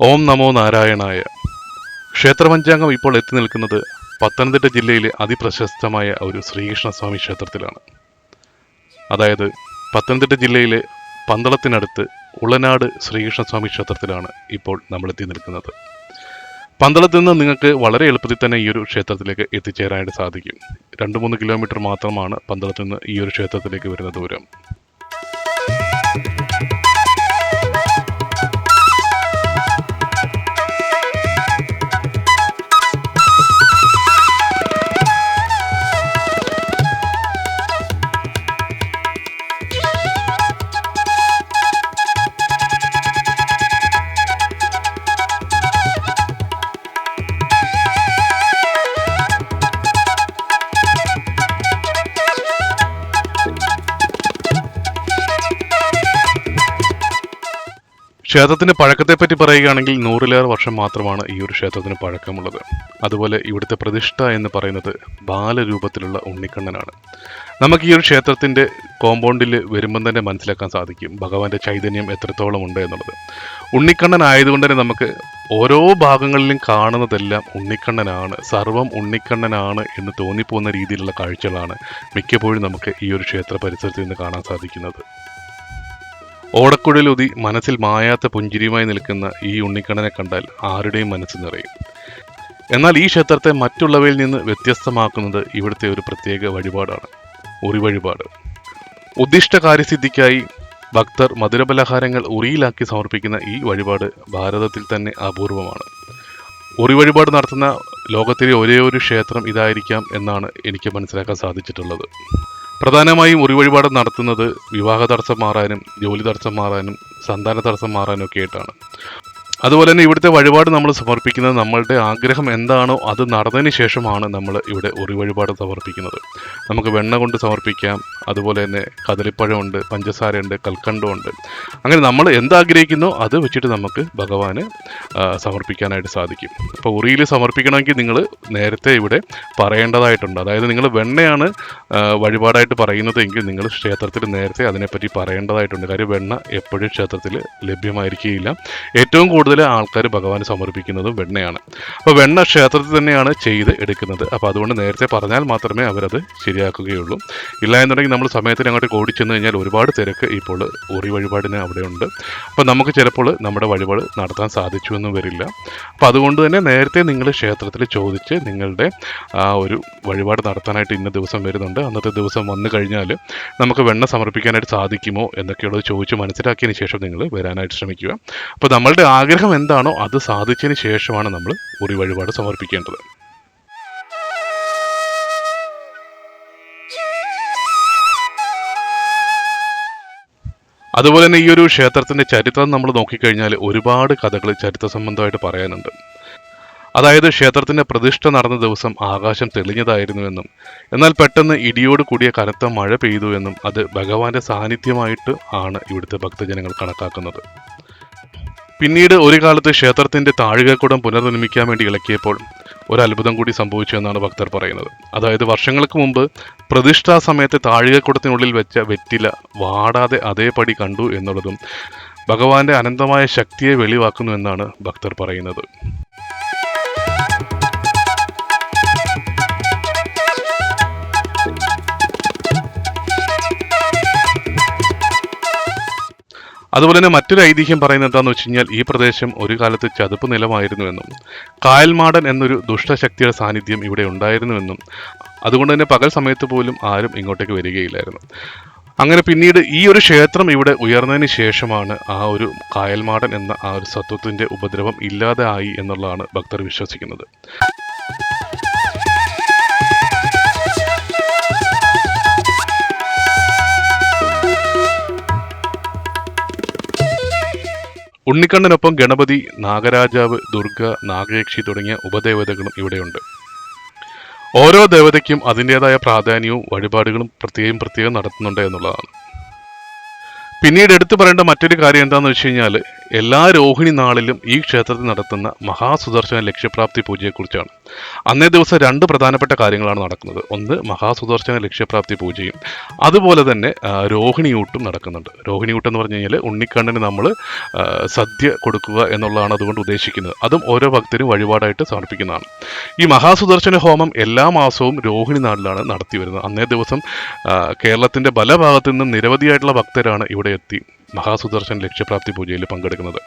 ഓം നമോ നാരായണായ. ക്ഷേത്രപഞ്ചാംഗം ഇപ്പോൾ എത്തി നിൽക്കുന്നത് പത്തനംതിട്ട ജില്ലയിലെ അതിപ്രശസ്തമായ ഒരു ശ്രീകൃഷ്ണസ്വാമി ക്ഷേത്രത്തിലാണ്. അതായത് പത്തനംതിട്ട ജില്ലയിലെ പന്തളത്തിനടുത്ത് ഉളനാട് ശ്രീകൃഷ്ണസ്വാമി ക്ഷേത്രത്തിലാണ് ഇപ്പോൾ നമ്മൾ എത്തി നിൽക്കുന്നത്. പന്തളത്ത് നിന്ന് നിങ്ങൾക്ക് വളരെ എളുപ്പത്തിൽ തന്നെ ഈ ഒരു ക്ഷേത്രത്തിലേക്ക് എത്തിച്ചേരാനായിട്ട് സാധിക്കും. രണ്ട് മൂന്ന് കിലോമീറ്റർ മാത്രമാണ് പന്തളത്ത് നിന്ന് ഈ ഒരു ക്ഷേത്രത്തിലേക്ക് വരുന്ന ദൂരം. ക്ഷേത്രത്തിന്റെ പഴക്കത്തെപ്പറ്റി പറയുകയാണെങ്കിൽ നൂറിലേറെ വർഷം മാത്രമാണ് ഈ ഒരു ക്ഷേത്രത്തിന് പഴക്കമുള്ളത്. അതുപോലെ ഇവിടുത്തെ പ്രതിഷ്ഠ എന്ന് പറയുന്നത് ബാലരൂപത്തിലുള്ള ഉണ്ണിക്കണ്ണനാണ്. നമുക്ക് ഈ ഒരു ക്ഷേത്രത്തിന്റെ കോമ്പൗണ്ടിൽ വരുമ്പം തന്നെ മനസ്സിലാക്കാൻ സാധിക്കും ഭഗവാന്റെ ചൈതന്യം എത്രത്തോളം ഉണ്ട് എന്നുള്ളത്. ഉണ്ണിക്കണ്ണൻ ആയതുകൊണ്ട് തന്നെ നമുക്ക് ഓരോ ഭാഗങ്ങളിലും കാണുന്നതെല്ലാം ഉണ്ണിക്കണ്ണനാണ് സർവം ഉണ്ണിക്കണ്ണനാണ് എന്ന് തോന്നിപ്പോകുന്ന രീതിയിലുള്ള കാഴ്ചകളാണ് മിക്കപ്പോഴും നമുക്ക് ഈ ഒരു ക്ഷേത്ര പരിസരത്ത് നിന്ന് കാണാൻ സാധിക്കുന്നത്. ഓടക്കുഴലൊതി മനസ്സിൽ മായാത്ത പുഞ്ചിരിയുമായി നിൽക്കുന്ന ഈ ഉണ്ണിക്കണ്ണനെ കണ്ടാൽ ആരുടെയും മനസ്സ് നിറയും. എന്നാൽ ഈ ക്ഷേത്രത്തെ മറ്റുള്ളവയിൽ നിന്ന് വ്യത്യസ്തമാക്കുന്നത് ഇവിടുത്തെ ഒരു പ്രത്യേക വഴിപാടാണ്. ഉറി വഴിപാട് ഉദ്ദിഷ്ട കാര്യസിദ്ധിക്കായി ഭക്തർ മധുരപലഹാരങ്ങൾ ഉറിയിലാക്കി സമർപ്പിക്കുന്ന ഈ വഴിപാട് ഭാരതത്തിൽ തന്നെ അപൂർവമാണ്. ഉറി വഴിപാട് നടത്തുന്ന ലോകത്തിലെ ഒരേ ഒരു ക്ഷേത്രം ഇതായിരിക്കാം എന്നാണ് എനിക്ക് മനസ്സിലാക്കാൻ സാധിച്ചിട്ടുള്ളത്. പ്രധാനമായും ഒരു വഴിപാട് നടത്തുന്നത് വിവാഹ തടസ്സം മാറാനും ജോലി തടസ്സം മാറാനും സന്താന തടസ്സം മാറാനും ഒക്കെ ആയിട്ടാണ്. അതുപോലെ തന്നെ ഇവിടുത്തെ വഴിപാട് നമ്മൾ സമർപ്പിക്കുന്നത് നമ്മളുടെ ആഗ്രഹം എന്താണോ അത് നടന്നതിന് ശേഷമാണ് നമ്മൾ ഇവിടെ ഉറി വഴിപാട് സമർപ്പിക്കുന്നത്. നമുക്ക് വെണ്ണ കൊണ്ട് സമർപ്പിക്കാം അതുപോലെ തന്നെ കദളിപ്പഴമുണ്ട് പഞ്ചസാരയുണ്ട് കൽക്കണ്ടമുണ്ട് അങ്ങനെ നമ്മൾ എന്താഗ്രഹിക്കുന്നോ അത് വെച്ചിട്ട് നമുക്ക് ഭഗവാന് സമർപ്പിക്കാനായിട്ട് സാധിക്കും. അപ്പോൾ ഉറിയിൽ സമർപ്പിക്കണമെങ്കിൽ നിങ്ങൾ നേരത്തെ ഇവിടെ പറയേണ്ടതായിട്ടുണ്ട്. അതായത് നിങ്ങൾ വെണ്ണയാണ് വഴിപാടായിട്ട് പറയുന്നതെങ്കിൽ നിങ്ങൾ ക്ഷേത്രത്തിൽ നേരത്തെ അതിനെപ്പറ്റി പറയേണ്ടതായിട്ടുണ്ട്. കാര്യം വെണ്ണ എപ്പോഴും ക്ഷേത്രത്തിൽ ലഭ്യമായിരിക്കുകയില്ല. ഏറ്റവും കൂടുതൽ ആൾക്കാർ ഭഗവാന് സമർപ്പിക്കുന്നതും വെണ്ണയാണ്. അപ്പോൾ വെണ്ണ ക്ഷേത്രത്തിൽ തന്നെയാണ് ചെയ്ത് എടുക്കുന്നത്. അപ്പോൾ അതുകൊണ്ട് നേരത്തെ പറഞ്ഞാൽ മാത്രമേ അവരത് ശരിയാക്കുകയുള്ളൂ. ഇല്ല എന്നുണ്ടെങ്കിൽ നമ്മൾ സമയത്തിന് അങ്ങോട്ട് ഓടിച്ചെന്ന് കഴിഞ്ഞാൽ ഒരുപാട് തിരക്ക് ഇപ്പോൾ ഉറി വഴിപാടിന് അവിടെയുണ്ട്. അപ്പോൾ നമുക്ക് ചിലപ്പോൾ നമ്മുടെ വഴിപാട് നടത്താൻ സാധിച്ചു എന്നും വരില്ല. അപ്പോൾ അതുകൊണ്ട് തന്നെ നേരത്തെ നിങ്ങൾ ക്ഷേത്രത്തിൽ ചോദിച്ച് നിങ്ങളുടെ ആ ഒരു വഴിപാട് നടത്താനായിട്ട് ഇന്ന ദിവസം വരുന്നുണ്ട്. അന്നത്തെ ദിവസം വന്നു കഴിഞ്ഞാൽ നമുക്ക് വെണ്ണ സമർപ്പിക്കാനായിട്ട് സാധിക്കുമോ എന്നൊക്കെയുള്ളത് ചോദിച്ച് മനസ്സിലാക്കിയതിന് ശേഷം നിങ്ങൾ വരാനായിട്ട് ശ്രമിക്കുക. അപ്പോൾ നമ്മളുടെ ആഗ്രഹം എന്താണോ അത് സാധിച്ചതിന് ശേഷമാണ് നമ്മൾ ഒരു വഴിപാട് സമർപ്പിക്കേണ്ടത്. അതുപോലെ തന്നെ ഈ ഒരു ക്ഷേത്രത്തിന്റെ ചരിത്രം നമ്മൾ നോക്കിക്കഴിഞ്ഞാൽ ഒരുപാട് കഥകൾ ചരിത്ര സംബന്ധമായിട്ട് പറയാനുണ്ട്. അതായത് ക്ഷേത്രത്തിന്റെ പ്രതിഷ്ഠ നടന്ന ദിവസം ആകാശം തെളിഞ്ഞതായിരുന്നുവെന്നും എന്നാൽ പെട്ടെന്ന് ഇടിയോട് കൂടിയ കനത്ത മഴ പെയ്തുവെന്നും അത് ഭഗവാന്റെ സാന്നിധ്യമായിട്ട് ആണ് ഇവിടുത്തെ ഭക്തജനങ്ങൾ കണക്കാക്കുന്നത്. പിന്നീട് ഒരു കാലത്ത് ക്ഷേത്രത്തിന്റെ താഴികക്കുടം പുനർനിർമ്മിക്കാൻ വേണ്ടി ഇളക്കിയപ്പോൾ ഒരു അത്ഭുതം കൂടി സംഭവിച്ചു എന്നാണ് ഭക്തർ പറയുന്നത്. അതായത് വർഷങ്ങൾക്ക് മുമ്പ് പ്രതിഷ്ഠാ സമയത്ത് താഴികക്കുടത്തിനുള്ളിൽ വെച്ച വെറ്റില വാടാതെ അതേപടി കണ്ടു എന്നുള്ളതും ഭഗവാന്റെ അനന്തമായ ശക്തിയെ വെളിവാക്കുന്നു എന്നാണ് ഭക്തർ പറയുന്നത്. അതുപോലെ തന്നെ മറ്റൊരു ഐതിഹ്യം പറയുന്നത് എന്താണെന്ന് വെച്ച് കഴിഞ്ഞാൽ ഈ പ്രദേശം ഒരു കാലത്ത് ചതുപ്പ് നിലമായിരുന്നുവെന്നും കായൽമാടൻ എന്നൊരു ദുഷ്ടശക്തിയുടെ സാന്നിധ്യം ഇവിടെ ഉണ്ടായിരുന്നുവെന്നും അതുകൊണ്ട് തന്നെ പകൽ സമയത്ത് പോലും ആരും ഇങ്ങോട്ടേക്ക് വരികയില്ലായിരുന്നു. അങ്ങനെ പിന്നീട് ഈ ഒരു ക്ഷേത്രം ഇവിടെ ഉയർന്നതിന് ശേഷമാണ് ആ ഒരു കായൽമാടൻ എന്ന ആ ഒരു സത്വത്തിന്റെ ഉപദ്രവം ഇല്ലാതെ ആയി എന്നുള്ളതാണ് ഭക്തർ വിശ്വസിക്കുന്നത്. ഉണ്ണിക്കണ്ണനൊപ്പം ഗണപതി നാഗരാജാവ് ദുർഗ നാഗയക്ഷി തുടങ്ങിയ ഉപദേവതകളും ഇവിടെയുണ്ട്. ഓരോ ദേവതയ്ക്കും അതിന്റെതായ പ്രാധാന്യവും വഴിപാടുകളും പ്രത്യേകം പ്രത്യേകം നടത്തുന്നുണ്ട് എന്നുള്ളതാണ്. പിന്നീട് എടുത്തു പറയേണ്ട മറ്റൊരു കാര്യം എന്താണെന്ന് വെച്ച് കഴിഞ്ഞാൽ എല്ലാ രോഹിണി നാളിലും ഈ ക്ഷേത്രത്തിൽ നടത്തുന്ന മഹാസുദർശന ലക്ഷ്യപ്രാപ്തി പൂജയെക്കുറിച്ചാണ്. അന്നേ ദിവസം രണ്ട് പ്രധാനപ്പെട്ട കാര്യങ്ങളാണ് നടക്കുന്നത്. ഒന്ന് മഹാസുദർശന ലക്ഷ്യപ്രാപ്തി പൂജയും. അതുപോലെ തന്നെ രോഹിണിയൂട്ടും നടക്കുന്നുണ്ട്. രോഹിണിയൂട്ട് എന്ന് പറഞ്ഞു കഴിഞ്ഞാൽ ഉണ്ണിക്കണ്ണിന് നമ്മൾ സദ്യ കൊടുക്കുക എന്നുള്ളതാണ് അതുകൊണ്ട് ഉദ്ദേശിക്കുന്നത്. അതും ഓരോ ഭക്തരും വഴിപാടായിട്ട് സമർപ്പിക്കുന്നതാണ്. ഈ മഹാസുദർശന ഹോമം എല്ലാ മാസവും രോഹിണി നാളിലാണ് നടത്തി വരുന്നത്. അന്നേ ദിവസം കേരളത്തിന്റെ പല ഭാഗത്തു നിന്നും നിരവധിയായിട്ടുള്ള ഭക്തരാണ് ഇവിടെ എത്തി. മഹാസുദർശൻ ലക്ഷ്യപ്രാപ്തി പൂജയിൽ പങ്കെടുക്കുന്നത്.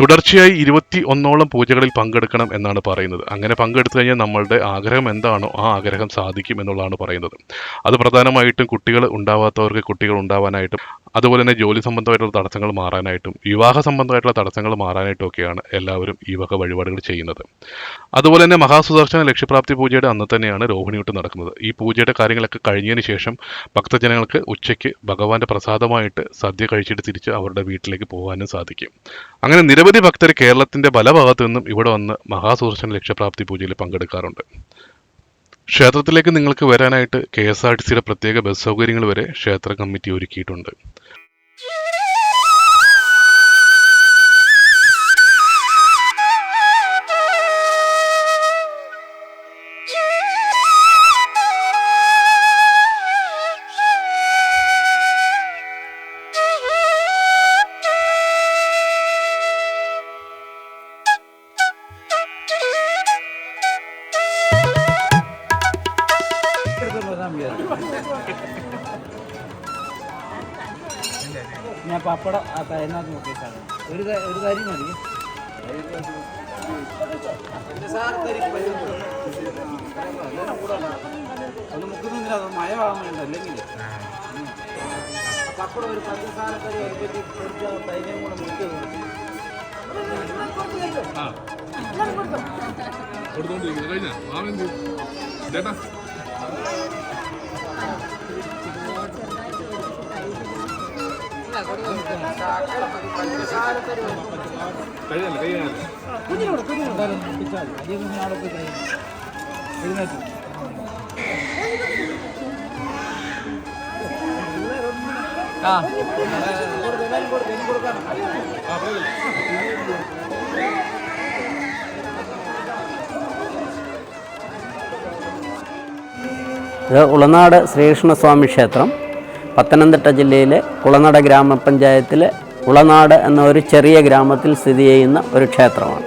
തുടർച്ചയായി ഇരുപത്തി ഒന്നോളം പൂജകളിൽ പങ്കെടുക്കണം എന്നാണ് പറയുന്നത്. അങ്ങനെ പങ്കെടുത്തു കഴിഞ്ഞാൽ നമ്മളുടെ ആഗ്രഹം എന്താണോ ആ ആഗ്രഹം സാധിക്കും എന്നുള്ളതാണ് പറയുന്നത്. അത് പ്രധാനമായിട്ടും കുട്ടികൾ ഉണ്ടാവാത്തവർക്ക് കുട്ടികൾ ഉണ്ടാവാനായിട്ടും അതുപോലെ തന്നെ ജോലി സംബന്ധമായിട്ടുള്ള തടസ്സങ്ങൾ മാറാനായിട്ടും വിവാഹ സംബന്ധമായിട്ടുള്ള തടസ്സങ്ങൾ മാറാനായിട്ടും ഒക്കെയാണ് എല്ലാവരും ഈ വക വഴിപാടുകൾ ചെയ്യുന്നത്. അതുപോലെ തന്നെ മഹാസുദർശന ലക്ഷ്യപ്രാപ്തി പൂജയുടെ അന്ന് തന്നെയാണ് രോഹിണിയൂട്ട് നടക്കുന്നത്. ഈ പൂജയുടെ കാര്യങ്ങളൊക്കെ കഴിഞ്ഞതിന് ശേഷം ഭക്തജനങ്ങൾക്ക് ഉച്ചയ്ക്ക് ഭഗവാന്റെ പ്രസാദമായിട്ട് സദ്യ കഴിച്ചിട്ട് തിരിച്ച് അവരുടെ വീട്ടിലേക്ക് പോകാനും സാധിക്കും. അങ്ങനെ നിരവധി ഭക്തർ കേരളത്തിന്റെ പല ഭാഗത്തു നിന്നും ഇവിടെ വന്ന് മഹാസുദർശന ലക്ഷ്യപ്രാപ്തി പൂജയിൽ പങ്കെടുക്കാറുണ്ട്. ക്ഷേത്രത്തിലേക്ക് നിങ്ങൾക്ക് വരാനായിട്ട് കെ എസ് ആർ ടി സിയുടെ പ്രത്യേക ബസ് സൗകര്യങ്ങൾ വരെ ക്ഷേത്ര കമ്മിറ്റി ഒരുക്കിയിട്ടുണ്ട്. ഞാൻ പപ്പടം ആ തയ്യനകത്ത് നോക്കിയിട്ടാണ് ഒരു ഒരു കാര്യം മതി. അത് മുക്കുന്നില്ല അത് മയമാകാൻ വേണ്ട അല്ലെങ്കിൽ പപ്പടം ഒരു പഞ്ചസാര കറി ഒരുപറ്റി കൊടുത്ത് തൈരും കൂടെ മുക്കി കുഞ്ഞിനോട് കുഞ്ഞിനോട് അതേ കുഞ്ഞിന് അവിടെ പോയി കഴിയും എഴുന്നേറ്റ് ആ ഇത് ഉളനാട് ശ്രീകൃഷ്ണസ്വാമി ക്ഷേത്രം. പത്തനംതിട്ട ജില്ലയിലെ കുളനട ഗ്രാമപഞ്ചായത്തിലെ കുളനാട് എന്ന ഒരു ചെറിയ ഗ്രാമത്തിൽ സ്ഥിതി ചെയ്യുന്ന ഒരു ക്ഷേത്രമാണ്.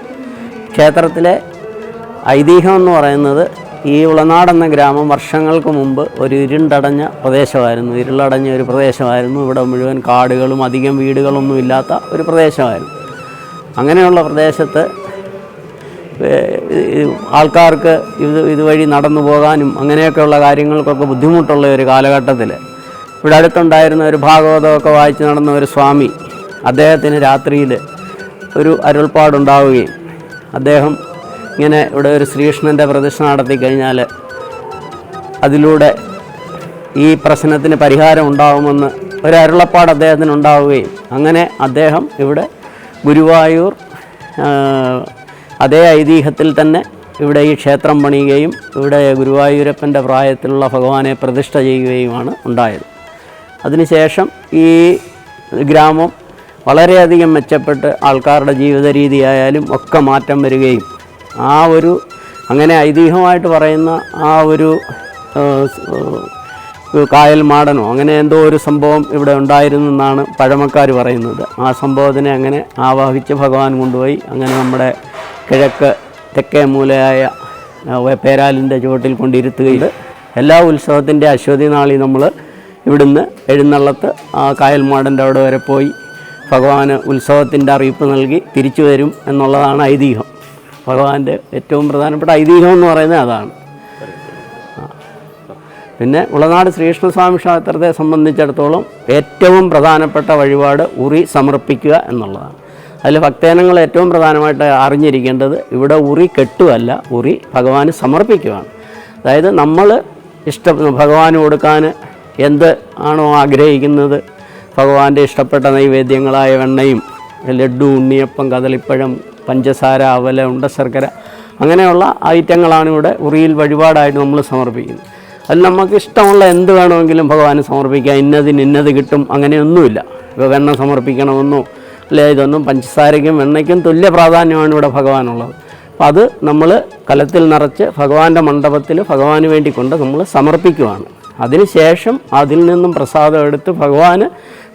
ക്ഷേത്രത്തിലെ ഐതിഹ്യം എന്ന് പറയുന്നത് ഈ ഉളനാട് എന്ന ഗ്രാമം വർഷങ്ങൾക്ക് മുമ്പ് ഒരു ഇരുണ്ടടഞ്ഞ പ്രദേശമായിരുന്നു. ഇരുളടഞ്ഞ ഒരു പ്രദേശമായിരുന്നു. ഇവിടെ മുഴുവൻ കാടുകളും അധികം വീടുകളൊന്നും ഇല്ലാത്ത ഒരു പ്രദേശമായിരുന്നു. അങ്ങനെയുള്ള പ്രദേശത്ത് ആൾക്കാർക്ക് ഇത് ഇതുവഴി നടന്നു പോകാനും അങ്ങനെയൊക്കെയുള്ള കാര്യങ്ങൾക്കൊക്കെ ബുദ്ധിമുട്ടുള്ള ഒരു കാലഘട്ടത്തിൽ ഇവിടെ അടുത്തുണ്ടായിരുന്ന ഒരു ഭാഗവതമൊക്കെ വായിച്ച് നടന്ന ഒരു സ്വാമി അദ്ദേഹത്തിന് രാത്രിയിൽ ഒരു അരുൾപ്പാടുണ്ടാവുകയും അദ്ദേഹം ഇങ്ങനെ ഇവിടെ ഒരു ശ്രീകൃഷ്ണന്റെ പ്രതിഷ്ഠ നടത്തി കഴിഞ്ഞാൽ അതിലൂടെ ഈ പ്രശ്നത്തിന് പരിഹാരം ഉണ്ടാകുമെന്ന് ഒരു അരുളപ്പാട് അദ്ദേഹത്തിന് ഉണ്ടാവുകയും അങ്ങനെ അദ്ദേഹം ഇവിടെ ഗുരുവായൂർ അതേ ഐതിഹ്യത്തിൽ തന്നെ ഇവിടെ ഈ ക്ഷേത്രം പണിയുകയും ഇവിടെ ഗുരുവായൂരപ്പന്റെ പ്രായത്തിലുള്ള ഭഗവാനെ പ്രതിഷ്ഠ ചെയ്യുകയുമാണ് ഉണ്ടായത്. അതിനുശേഷം ഈ ഗ്രാമം വളരെയധികം മെച്ചപ്പെട്ട് ആൾക്കാരുടെ ജീവിത രീതിയായാലും ഒക്കെ മാറ്റം വരികയും ആ ഒരു അങ്ങനെ ഐതിഹ്യമായിട്ട് പറയുന്ന ആ ഒരു കായൽ മാടനോ അങ്ങനെ എന്തോ ഒരു സംഭവം ഇവിടെ ഉണ്ടായിരുന്നു എന്നാണ് പഴമക്കാർ പറയുന്നത്. ആ സംഭവത്തിനെ അങ്ങനെ ആവാഹിച്ച് ഭഗവാൻ കൊണ്ടുപോയി. അങ്ങനെ നമ്മുടെ കിഴക്ക് തെക്കേ മൂലയായ പേരാലിന്റെ ചുവട്ടിൽ കൊണ്ടിരുത്തുകയും എല്ലാ ഉത്സവത്തിന്റെ അശ്വതി നാളി നമ്മൾ ഇവിടുന്ന് എഴുന്നള്ളത്ത് ആ കായൽമാടന്റെ അവിടെ വരെ പോയി ഭഗവാന് ഉത്സവത്തിന്റെ അറിയിപ്പ് നൽകി തിരിച്ചു വരും എന്നുള്ളതാണ് ഐതിഹ്യം. ഭഗവാന്റെ ഏറ്റവും പ്രധാനപ്പെട്ട ഐതിഹ്യം എന്ന് പറയുന്നത് അതാണ്. പിന്നെ ഉളനാട് ശ്രീകൃഷ്ണസ്വാമി ക്ഷേത്രത്തെ സംബന്ധിച്ചിടത്തോളം ഏറ്റവും പ്രധാനപ്പെട്ട വഴിപാട് ഉറി സമർപ്പിക്കുക എന്നുള്ളതാണ്. അതിൽ ഭക്തജനങ്ങൾ ഏറ്റവും പ്രധാനമായിട്ട് അറിഞ്ഞിരിക്കേണ്ടത് ഇവിടെ ഉറി കെട്ടുമല്ല ഉറി ഭഗവാന് സമർപ്പിക്കുകയാണ് അതായത് നമ്മൾ ഇഷ്ടം ഭഗവാന് കൊടുക്കാൻ എന്ത് ആണോ ആഗ്രഹിക്കുന്നത്? ഭഗവാന്റെ ഇഷ്ടപ്പെട്ട നൈവേദ്യങ്ങളായ വെണ്ണയും ലഡു ഉണ്ണിയപ്പം കദളിപ്പഴം പഞ്ചസാര അവല ഉണ്ട ഉണ്ടശർക്കര അങ്ങനെയുള്ള ഐറ്റങ്ങളാണ് ഇവിടെ ഉറിയിൽ വഴിപാടായിട്ട് നമ്മൾ സമർപ്പിക്കുന്നത്. അതിൽ നമുക്ക് ഇഷ്ടമുള്ള എന്ത് വേണമെങ്കിലും ഭഗവാന് സമർപ്പിക്കാം. ഇന്നതിന് ഇന്നത് കിട്ടും അങ്ങനെയൊന്നുമില്ല. ഇപ്പോൾ വെണ്ണ സമർപ്പിക്കണമെന്നോ അല്ലെ ഇതൊന്നും പഞ്ചസാരയ്ക്കും വെണ്ണയ്ക്കും തുല്യ പ്രാധാന്യമാണ് ഇവിടെ ഭഗവാനുള്ളത്. അപ്പോൾ അത് നമ്മൾ കലത്തിൽ നിറച്ച് ഭഗവാന്റെ മണ്ഡപത്തിൽ ഭഗവാന് വേണ്ടി കൊണ്ട് നമ്മൾ സമർപ്പിക്കുവാണ്. അതിനുശേഷം അതിൽ നിന്നും പ്രസാദം എടുത്ത് ഭഗവാന്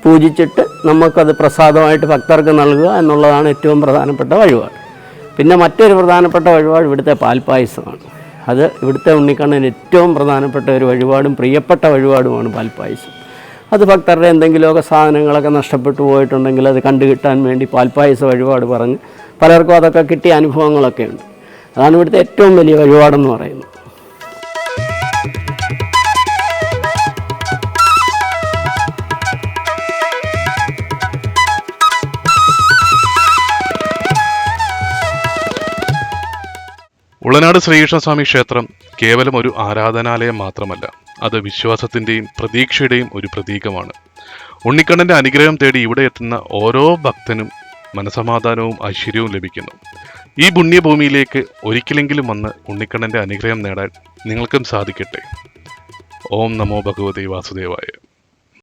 പൂജിച്ചിട്ട് നമുക്കത് പ്രസാദമായിട്ട് ഭക്തർക്ക് നൽകുക എന്നുള്ളതാണ് ഏറ്റവും പ്രധാനപ്പെട്ട വഴിപാട്. പിന്നെ മറ്റൊരു പ്രധാനപ്പെട്ട വഴിപാട് ഇവിടുത്തെ പാൽപ്പായസമാണ്. അത് ഇവിടുത്തെ ഉണ്ണിക്കണ്ണൻ ഏറ്റവും പ്രധാനപ്പെട്ട ഒരു വഴിപാടും പ്രിയപ്പെട്ട വഴിപാടുമാണ് പാൽപ്പായസം. അത് ഭക്തരുടെ എന്തെങ്കിലുമൊക്കെ സാധനങ്ങളൊക്കെ നഷ്ടപ്പെട്ടു പോയിട്ടുണ്ടെങ്കിൽ അത് കണ്ടു കിട്ടാൻ വേണ്ടി പാൽപ്പായസ വഴിപാട് പറഞ്ഞ് പലർക്കും അതൊക്കെ കിട്ടിയ അനുഭവങ്ങളൊക്കെ ഉണ്ട് അതാണ് ഇവിടുത്തെ ഏറ്റവും വലിയ വഴിപാടെന്ന് പറയുന്നത്. ഉളനാട് ശ്രീകൃഷ്ണസ്വാമി ക്ഷേത്രം കേവലം ഒരു ആരാധനാലയം മാത്രമല്ല അത് വിശ്വാസത്തിന്റെയും പ്രതീക്ഷയുടെയും ഒരു പ്രതീകമാണ്. ഉണ്ണിക്കണ്ണന്റെ അനുഗ്രഹം തേടി ഇവിടെ എത്തുന്ന ഓരോ ഭക്തനും മനസമാധാനവും ഐശ്വര്യവും ലഭിക്കുന്നു. ഈ പുണ്യഭൂമിയിലേക്ക് ഒരിക്കലെങ്കിലും വന്ന് ഉണ്ണിക്കണ്ണന്റെ അനുഗ്രഹം നേടാൻ നിങ്ങൾക്കും സാധിക്കട്ടെ. ഓം നമോ ഭഗവതി വാസുദേവായ.